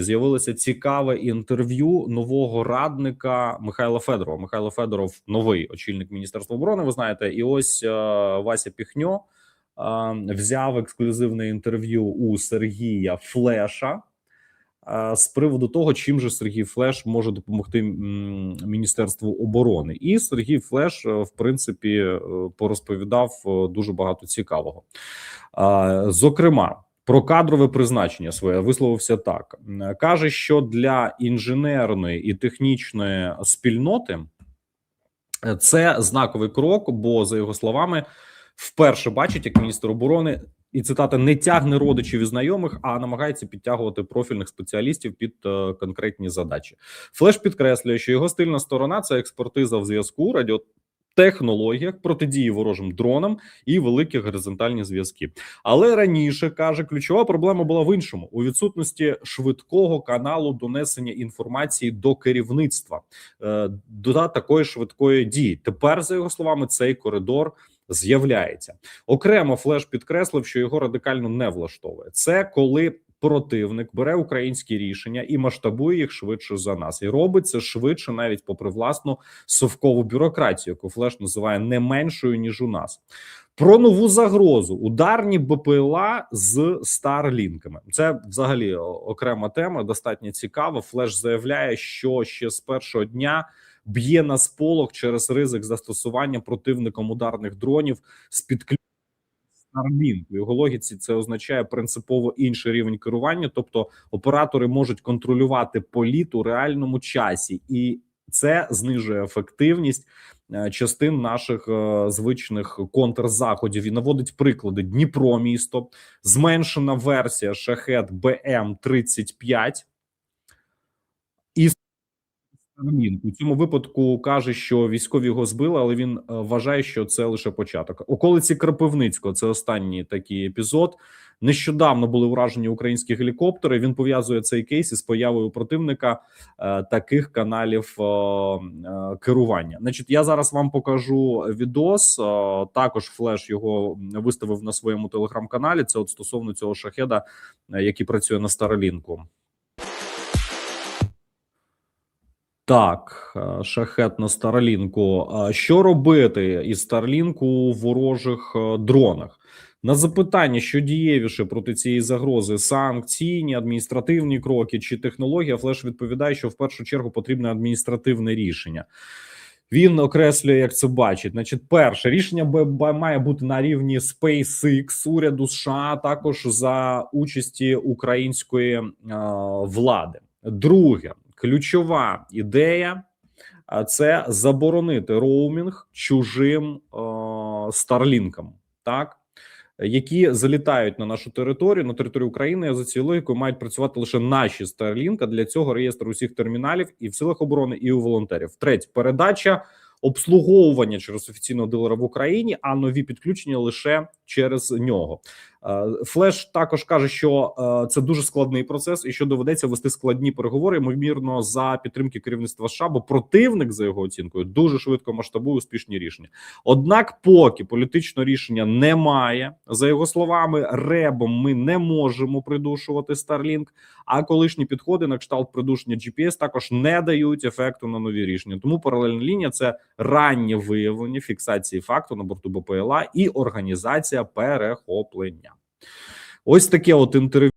З'явилося цікаве інтерв'ю нового радника Михайла Федорова. Михайло Федоров новий очільник міністерства оборони. Ви знаєте, і ось е, Вася Піхньо е, взяв ексклюзивне інтерв'ю у Сергія Флеша е, з приводу того, чим же Сергій Флеш може допомогти міністерству оборони. І Сергій Флеш, е, в принципі, е, порозповідав е, дуже багато цікавого. Е, Зокрема. Про кадрове призначення своє висловився так: каже, що для інженерної і технічної спільноти е, це знаковий крок, бо за його словами, вперше бачить, як міністр оборони і цитата не тягне родичів і знайомих, а намагається підтягувати профільних спеціалістів під е, конкретні задачі. Флеш підкреслює, що його стильна сторона це експертиза в зв'язку, радіотехнологіях, протидії ворожим дронам і великі горизонтальні зв'язки. Але раніше каже, ключова проблема була в іншому: у відсутності швидкого каналу донесення інформації до керівництва е, до такої швидкої дії. Тепер, за його словами, цей коридор. З'являється окремо. Флеш підкреслив, що його радикально не влаштовує. Це коли противник бере українські рішення і масштабує їх швидше за нас, і робить це швидше, навіть попри власну совкову бюрократію, яку Флеш називає не меншою ніж у нас. Про нову загрозу ударні БПЛА з старлінками. Це взагалі окрема тема, достатньо цікава. Флеш заявляє, що ще з першого дня б'є на сполох через ризик застосування противником ударних дронів з підключенням Starlink. В його логіці це означає принципово інший рівень керування, тобто оператори можуть контролювати політ у реальному часі, і це знижує ефективність е, частин наших е, звичних контрзаходів. І наводить приклади: Дніпро місто, зменшена версія шахет БМ 35 і Starlink. у цьому випадку каже, що військові його збили, але він е, вважає, що це лише початок. Околиці Кропивницького це останній такий епізод. Нещодавно були уражені українські гелікоптери. Він пов'язує цей кейс із появою противника е, таких каналів е, е, керування. Значить, я зараз вам покажу відос. Е, також флеш його виставив на своєму телеграм-каналі. Це от стосовно цього шахеда, е, який працює на Старолінку. Так, е, шахет на Старлінку. Що робити із Старлінку у ворожих е, дронах? На запитання, що дієвіше проти цієї загрози: санкційні, адміністративні кроки чи технологія, Флеш відповідає, що в першу чергу потрібне адміністративне рішення. Він окреслює, як це бачить. Значить, перше рішення б- має бути на рівні SpaceX, уряду США, також за участі української е, влади. Друге, ключова ідея це заборонити роумінг чужим старлінкам, так які залітають на нашу територію на територію України за цією логікою мають працювати лише наші Starlink, а Для цього реєстр усіх терміналів і в силах оборони, і у волонтерів. Третє передача обслуговування через офіційного дилера в Україні, а нові підключення лише через нього. Е, Флеш також каже, що е, це дуже складний процес, і що доведеться вести складні переговори, ймовірно, за підтримки керівництва США, бо противник, за його оцінкою, дуже швидко масштабує успішні рішення. Однак, поки політичного рішення немає, за його словами, ребом ми не можемо придушувати Starlink, а колишні підходи на кшталт придушення GPS також не дають ефекту на нові рішення. Тому паралельна лінія це раннє виявлення фіксації факту на борту БПЛА і організація перехоплення. Ось таке от інтерв'ю.